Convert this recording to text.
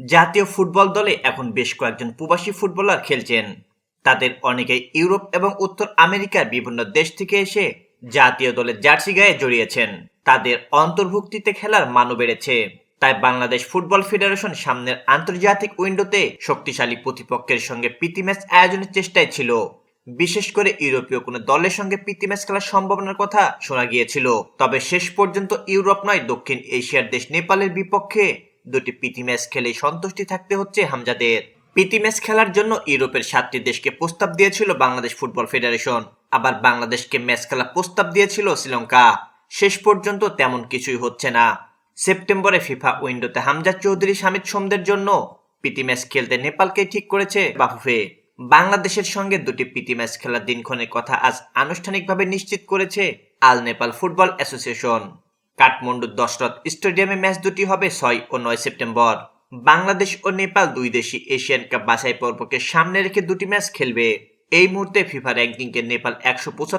জাতীয় ফুটবল দলে এখন বেশ কয়েকজন প্রবাসী ফুটবলার খেলছেন। তাদের অনেকে ইউরোপ এবং উত্তর আমেরিকার বিভিন্ন দেশ থেকে এসে জাতীয় দলের জার্সি গায়ে জড়িয়েছেন। তাদের অন্তর্ভুক্তিতে খেলার মানও বেড়েছে। তাই বাংলাদেশ ফুটবল ফেডারেশন সামনের আন্তর্জাতিক উইন্ডোতে শক্তিশালী প্রতিপক্ষের সঙ্গে প্রীতি ম্যাচ আয়োজনের চেষ্টায় ছিল। বিশেষ করে ইউরোপীয় কোনো দলের সঙ্গে প্রীতি ম্যাচ খেলার সম্ভাবনার কথা শোনা গিয়েছিল। তবে শেষ পর্যন্ত ইউরোপ নয়, দক্ষিণ এশিয়ার দেশ নেপালের বিপক্ষে দুটি প্রীতি ম্যাচ খেলে সন্তুষ্টি থাকতে হচ্ছে হামজাদের। প্রীতি ম্যাচ খেলার জন্য ইউরোপের সাতটি দেশকে প্রস্তাব দিয়েছিল বাংলাদেশ ফুটবল ফেডারেশন। আবার বাংলাদেশকে ম্যাচ খেলা প্রস্তাব দিয়েছিল শ্রীলঙ্কা। শেষ পর্যন্ত তেমন কিছুই হচ্ছে না। সেপ্টেম্বরে ফিফা উইন্ডোতে হামজা চৌধুরী সামিদ সোমদের জন্য প্রীতি ম্যাচ খেলতে নেপালকে ঠিক করেছে বাফুফে। বাংলাদেশের সঙ্গে দুটি প্রীতি ম্যাচ খেলার দিনক্ষণের কথা আজ আনুষ্ঠানিকভাবে নিশ্চিত করেছে আল নেপাল ফুটবল অ্যাসোসিয়েশন। কাঠমান্ডুর দশরথ স্টেডিয়ামে ম্যাচ দুটি হবে ছয় ও নয় সেপ্টেম্বর। বাংলাদেশ ও নেপাল দুই দেশই এশিয়ান কাপ বাছাই পর্বকে সামনে রেখে দুটি ম্যাচ খেলবে। এই মুহূর্তে ফিফা র্যাঙ্কিংকে নেপাল একশো পঁচাত্তর